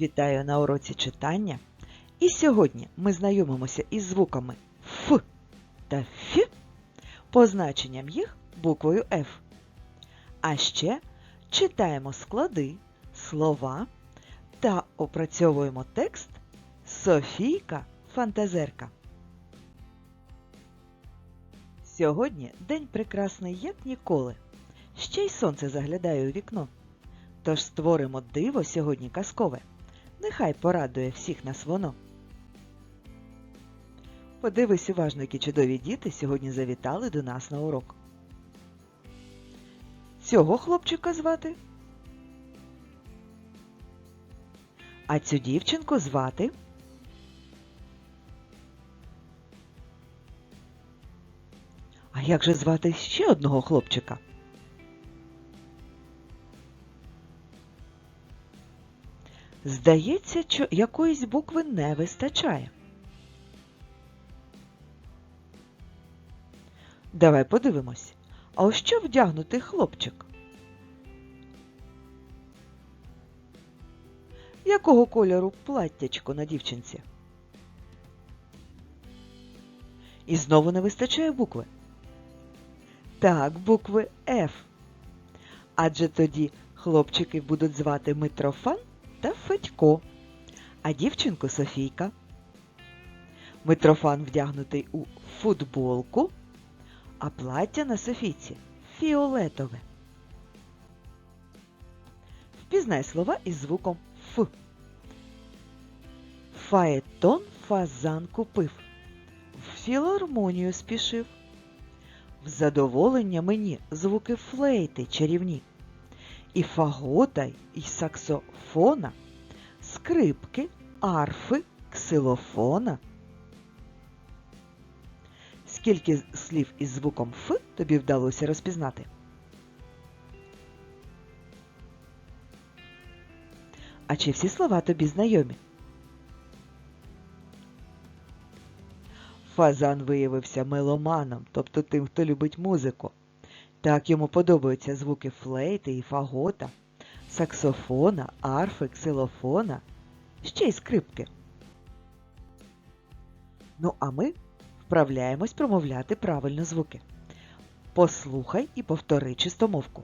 Вітаю на уроці читання. І сьогодні ми знайомимося із звуками Ф та Ф, позначенням їх буквою Ф. А ще читаємо склади, слова та опрацьовуємо текст Софійка Фантазерка. Сьогодні день прекрасний, як ніколи. Ще й сонце заглядає у вікно. Тож створимо диво сьогодні казкове. Нехай порадує всіх нас воно. Подивись уважно, які чудові діти сьогодні завітали до нас на урок. Цього хлопчика звати. А цю дівчинку звати. А як же звати ще одного хлопчика? Здається, що якоїсь букви не вистачає. Давай подивимось. А у що вдягнутий хлопчик? Якого кольору платтячко на дівчинці? І знову не вистачає букви. Так, букви F. Адже тоді хлопчики будуть звати Митрофан та Федько, а дівчинку Софійка. Митрофан вдягнутий у футболку, а плаття на Софійці фіолетове. Впізнай слова із звуком Ф. Фаетон фазан купив. В філармонію спішив. В задоволення мені звуки флейти чарівні і фагота, і саксофона, скрипки, арфи, ксилофона. Скільки слів із звуком Ф тобі вдалося розпізнати? А чи всі слова тобі знайомі? Фазан виявився меломаном, тобто тим, хто любить музику. Так йому подобаються звуки флейти і фагота, саксофона, арфи, ксилофона, ще й скрипки. Ну, а ми вправляємось промовляти правильно звуки. Послухай і повтори чистомовку.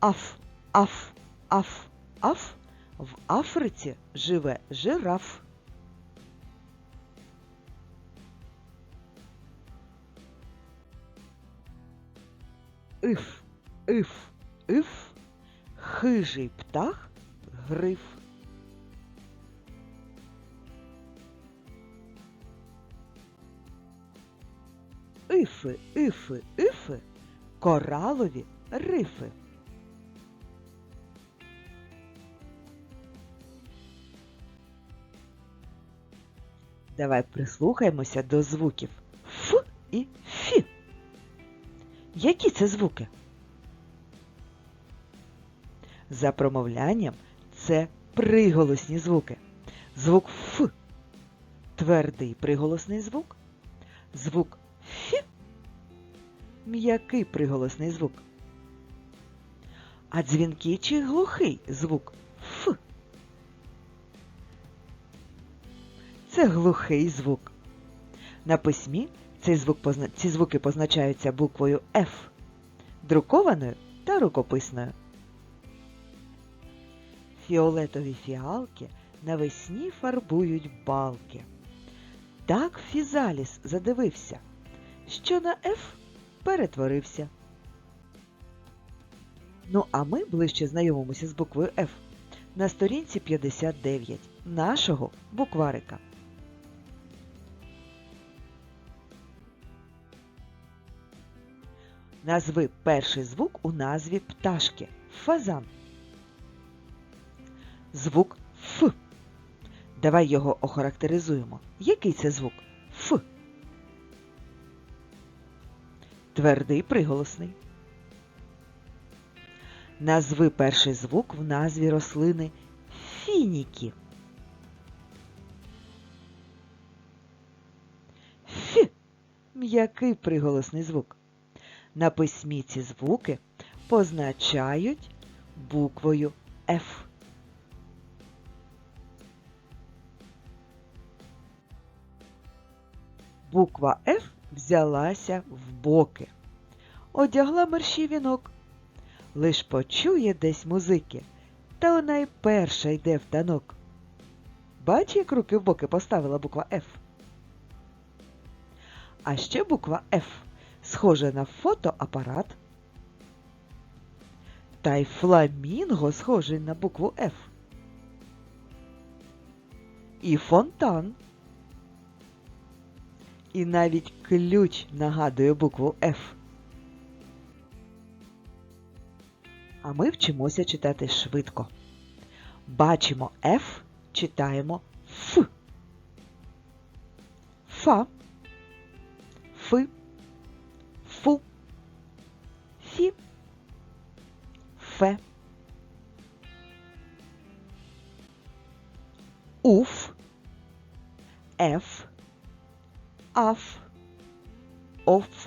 Аф, аф, аф, аф. В Африці живе жираф. Иф, иф, иф, хижий птах, гриф. Ифи, ифи, ифи, коралові рифи. Давай прислухаємося до звуків Ф і Фі. Які це звуки? За промовлянням це приголосні звуки. Звук Ф твердий приголосний звук. Звук Ф м'який приголосний звук. А дзвінкий чи глухий звук Ф. Це глухий звук. На письмі цей звук, позна- ці звуки позначаються буквою F, друкованою та рукописною. Фіолетові фіалки навесні фарбують балки. Так Фізаліс задивився, що на F перетворився. Ну, а ми ближче знайомимося з буквою F на сторінці 59 нашого букварика. Назви перший звук у назві пташки. Фазан. Звук Ф. Давай його охарактеризуємо. Який це звук? Ф. Твердий приголосний. Назви перший звук в назві рослини фініки. Ф. М'який приголосний звук. На письмі ці звуки позначають буквою F. Буква F взялася в боки. Одягла мерщій вінок. Лиш почує десь музики, та вона й перша йде в танок. Бач, як руки в боки поставила буква F. А ще буква F схожа на фотоапарат. Та й фламінго схожий на букву Ф. І фонтан. І навіть ключ нагадує букву Ф. А ми вчимося читати швидко. Бачимо Ф, читаємо Ф. Фа. Фи. Фі. Фе. Уф. Ф. Аф. Оф.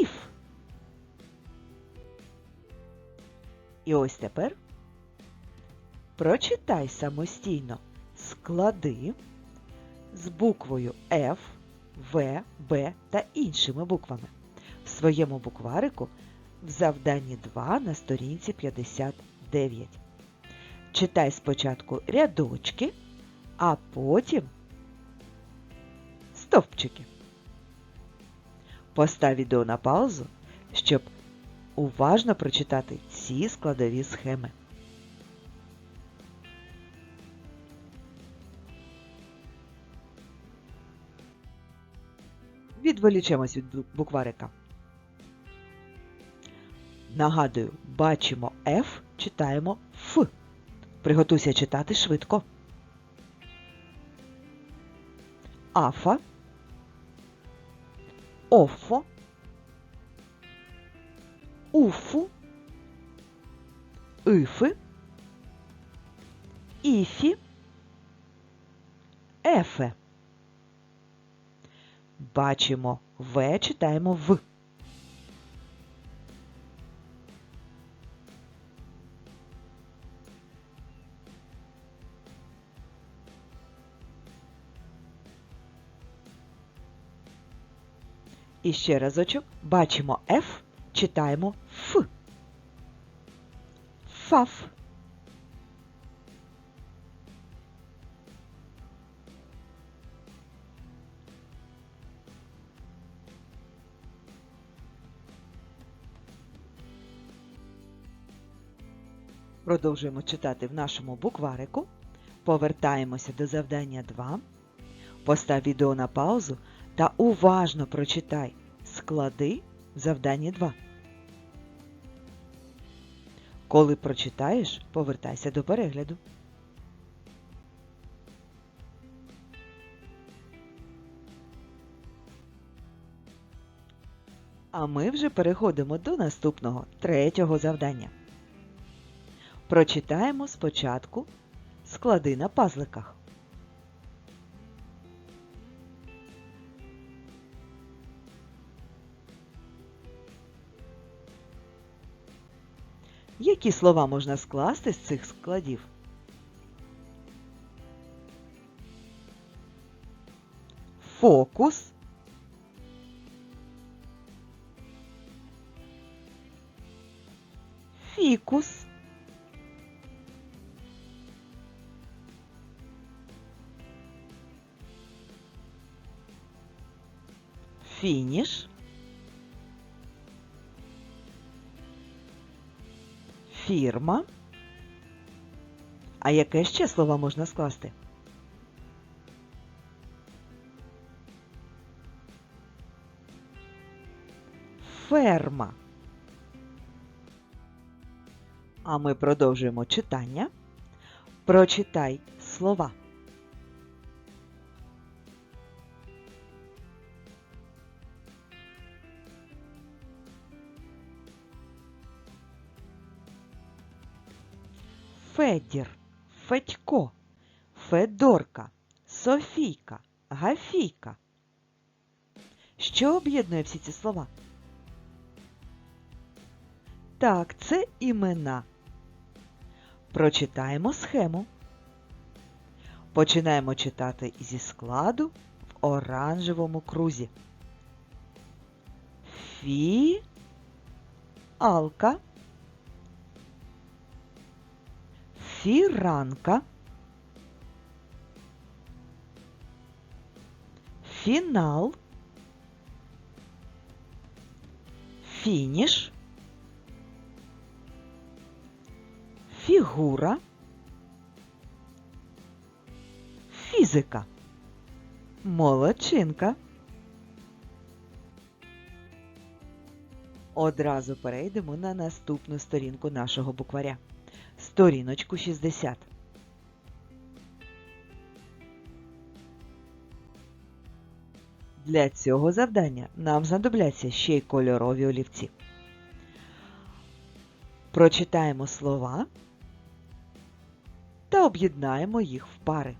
Іф. І ось тепер прочитай самостійно склади з буквою F, В, Б та іншими буквами своєму букварику в завданні 2 на сторінці 59. Читай спочатку рядочки, а потім стовпчики. Постав відео на паузу, щоб уважно прочитати ці складові схеми. Відволічемось від букварика. Нагадую, бачимо F, читаємо Ф. Приготуйся читати швидко. Афа. Офо. Уфу. Ифи. Іфі. Ефе. Бачимо В, читаємо В. І ще разочок бачимо F, читаємо Ф. Фаф. Продовжуємо читати в нашому букварику. Повертаємося до завдання 2. Постав відео на паузу та уважно прочитай склади в завданні 2. Коли прочитаєш, повертайся до перегляду. А ми вже переходимо до наступного третього завдання. Прочитаємо спочатку склади на пазликах. Які слова можна скласти з цих складів? Фокус. Фікус. Фініш. Фірма. А яке ще слово можна скласти? Ферма. А ми продовжуємо читання. Прочитай слова. Федір, Федько, Федорка, Софійка, Гафійка. Що об'єднує всі ці слова? Так, це імена. Прочитаємо схему. Починаємо читати зі складу в оранжевому крузі. Фі. Алка. Фіранка. Фінал. Фініш. Фігура. Фізика. Молодчинка. Одразу перейдемо на наступну сторінку нашого букваря. Сторіночку 60. Для цього завдання нам знадобляться ще й кольорові олівці. Прочитаємо слова та об'єднаємо їх в пари.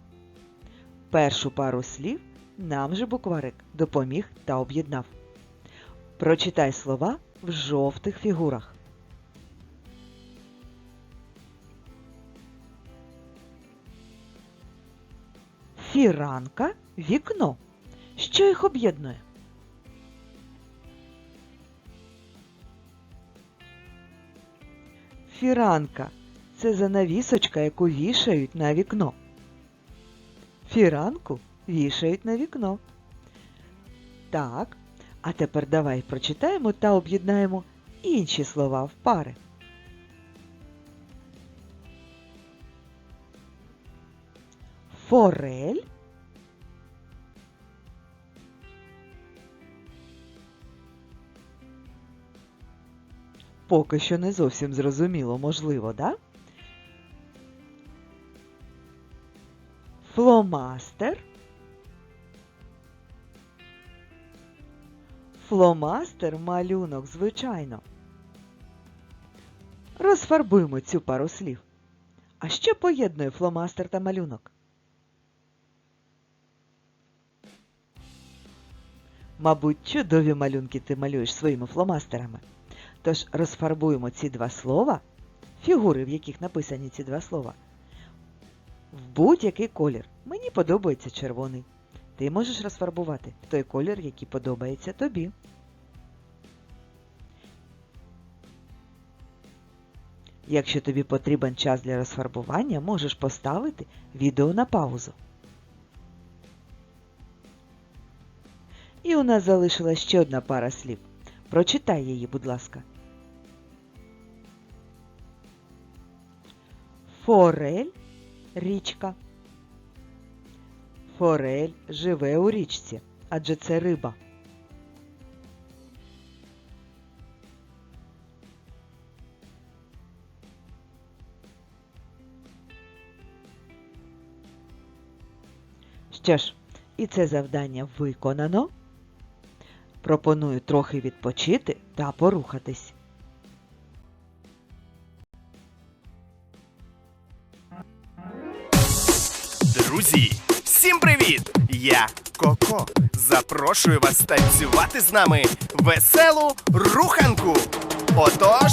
Першу пару слів нам же букварик допоміг та об'єднав. Прочитай слова в жовтих фігурах. Фіранка, вікно. Що їх об'єднує? Фіранка це занавісочка, яку вішають на вікно. Фіранку вішають на вікно. Так, а тепер давай прочитаємо та об'єднаємо інші слова в пари. Форель. Поки що не зовсім зрозуміло, можливо, да? Фломастер. Фломастер малюнок, звичайно. Розфарбуємо цю пару слів. А що поєднує фломастер та малюнок? Мабуть, чудові малюнки ти малюєш своїми фломастерами. Тож розфарбуємо ці два слова, фігури, в яких написані ці два слова, в будь-який колір. Мені подобається червоний. Ти можеш розфарбувати той колір, який подобається тобі. Якщо тобі потрібен час для розфарбування, можеш поставити відео на паузу. І у нас залишилась ще одна пара слів. Прочитай її, будь ласка. Форель річка. Форель живе у річці, адже це риба. Що ж, і це завдання виконано. Пропоную трохи відпочити та порухатись. Друзі, всім привіт! Я Коко. Запрошую вас танцювати з нами веселу руханку. Отож.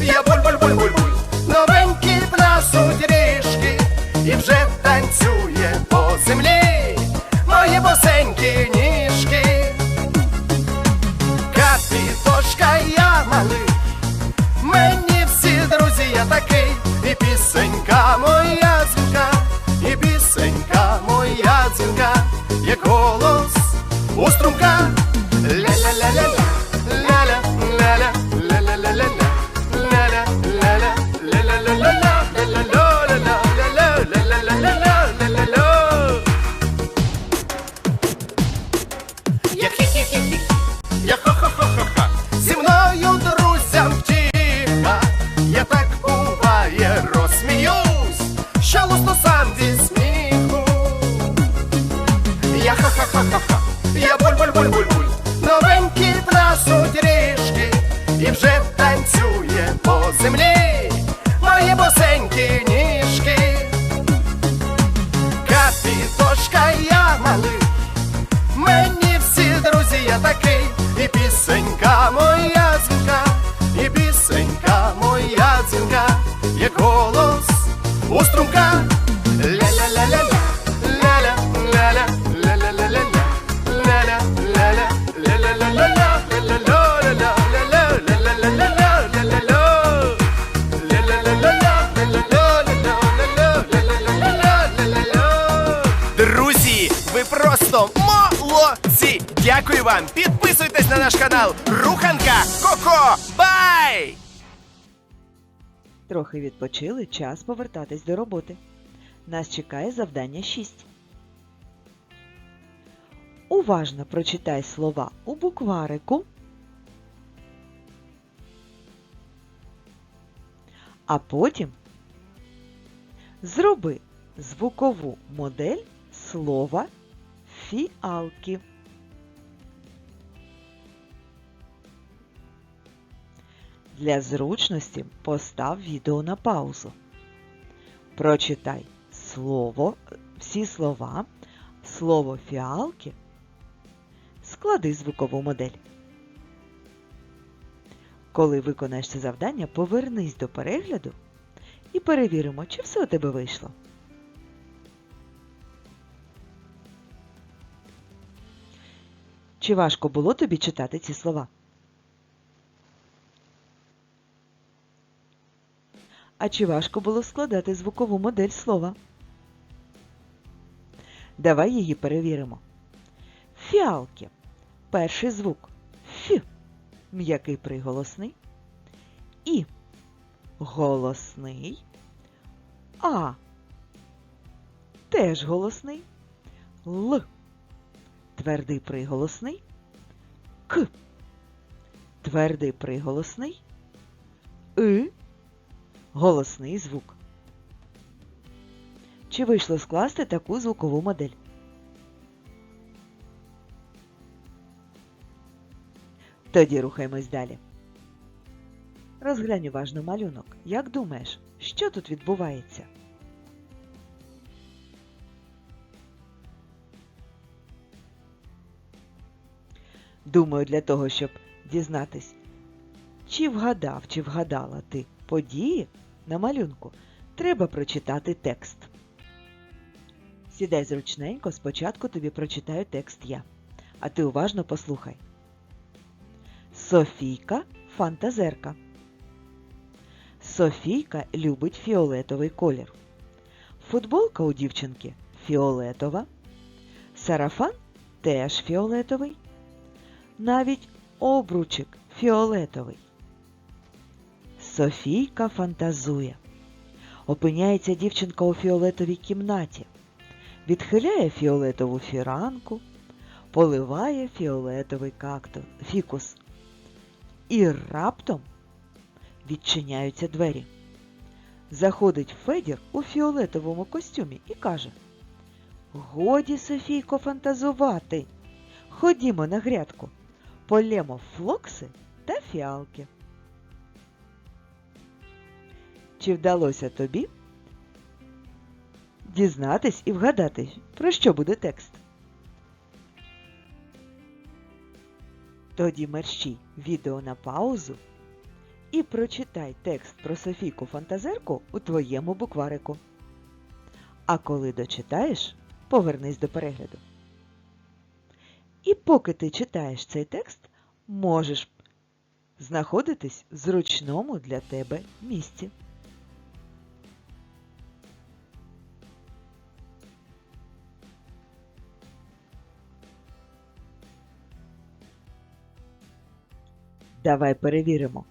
ya vuelvo, vuelvo, vuelvo. Друзі, ви просто молодці! Дякую вам! Підписуйтесь на наш канал Руханка Коко! Бай! Трохи відпочили, час повертатись до роботи. Нас чекає завдання 6. Уважно прочитай слова у букварику. А потім зроби звукову модель слова фіалки. Для зручності постав відео на паузу. Прочитай слово, всі слова, слово фіалки, склади звукову модель. Коли виконаєш це завдання, повернись до перегляду і перевіримо, чи все у тебе вийшло. Чи важко було тобі читати ці слова? А чи важко було складати звукову модель слова? Давай її перевіримо. Фіалки. Перший звук Ф. М'який приголосний. І. Голосний. А. Теж голосний. Л. Твердий приголосний. К. Твердий приголосний. И. Голосний звук. Чи вийшло скласти таку звукову модель? Тоді рухаємось далі. Розглянь уважно малюнок. Як думаєш, що тут відбувається? Думаю, для того, щоб дізнатись, чи вгадав, чи вгадала ти події на малюнку, треба прочитати текст. Сідай зручненько, спочатку тобі прочитаю текст я, а ти уважно послухай. Софійка фантазерка. Софійка любить фіолетовий колір. Футболка у дівчинки фіолетова. Сарафан теж фіолетовий. Навіть обручик фіолетовий. Софійка фантазує. Опиняється дівчинка у фіолетовій кімнаті. Відхиляє фіолетову фіранку, поливає фіолетовий кактус, фікус. І раптом відчиняються двері. Заходить Федір у фіолетовому костюмі і каже Годі, Софійко, фантазувати. Ходімо на грядку, полємо флокси та фіалки. Чи вдалося тобі дізнатись і вгадати, про що буде текст? Тоді мерщій відео на паузу і прочитай текст про Софійку фантазерку у твоєму букварику. А коли дочитаєш, повернись до перегляду. І поки ти читаєш цей текст, можеш знаходитись в зручному для тебе місці. Давай перевіримо,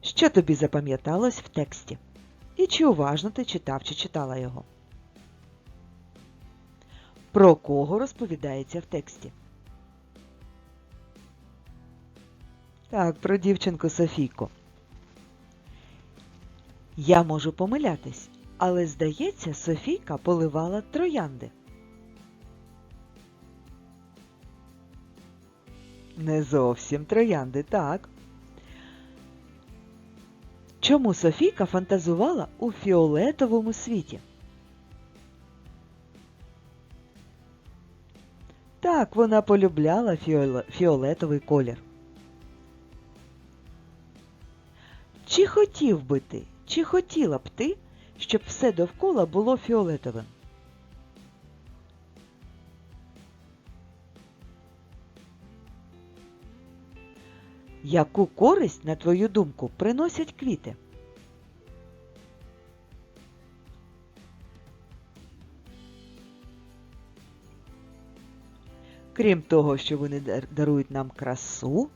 що тобі запам'яталось в тексті, і чи уважно ти читав чи читала його. Про кого розповідається в тексті? Так, про дівчинку Софійку. Я можу помилятись, але здається, Софійка поливала троянди. Не зовсім троянди, так. Чому Софійка фантазувала у фіолетовому світі? Так, вона полюбляла фіолетовий колір. Чи хотів би ти, чи хотіла б ти, щоб все довкола було фіолетовим? Яку користь, на твою думку, приносять квіти? Крім того, що вони дарують нам красу,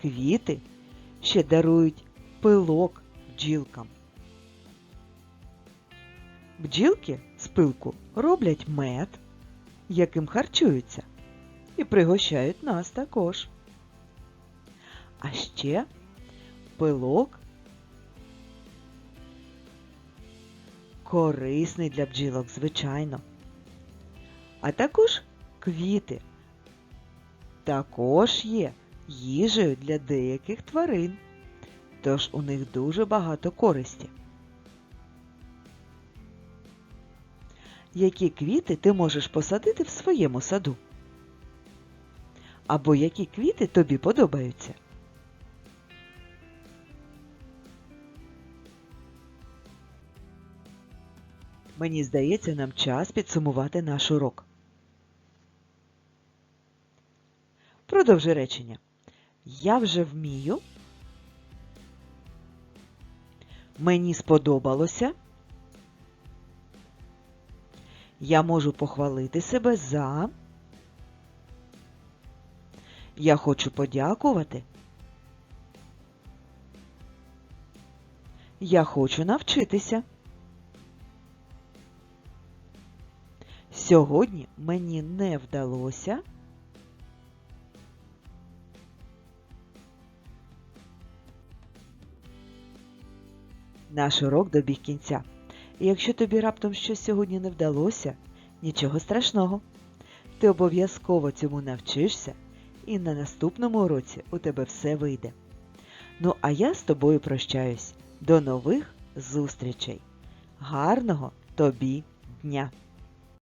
квіти ще дарують пилок бджілкам. Бджілки з пилку роблять мед, яким харчуються, і пригощають нас також. А ще пилок корисний для бджілок, звичайно. А також квіти. Також є їжею для деяких тварин, тож у них дуже багато користі. Які квіти ти можеш посадити в своєму саду? Або які квіти тобі подобаються? Мені здається, нам час підсумувати наш урок. Продовжи речення. Я вже вмію. Мені сподобалося. Я можу похвалити себе за. Я хочу подякувати. Я хочу навчитися. Сьогодні мені не вдалося. Наш урок добіг кінця. І якщо тобі раптом щось сьогодні не вдалося, нічого страшного. Ти обов'язково цьому навчишся, і на наступному уроці у тебе все вийде. Ну, а я з тобою прощаюсь. До нових зустрічей. Гарного тобі дня!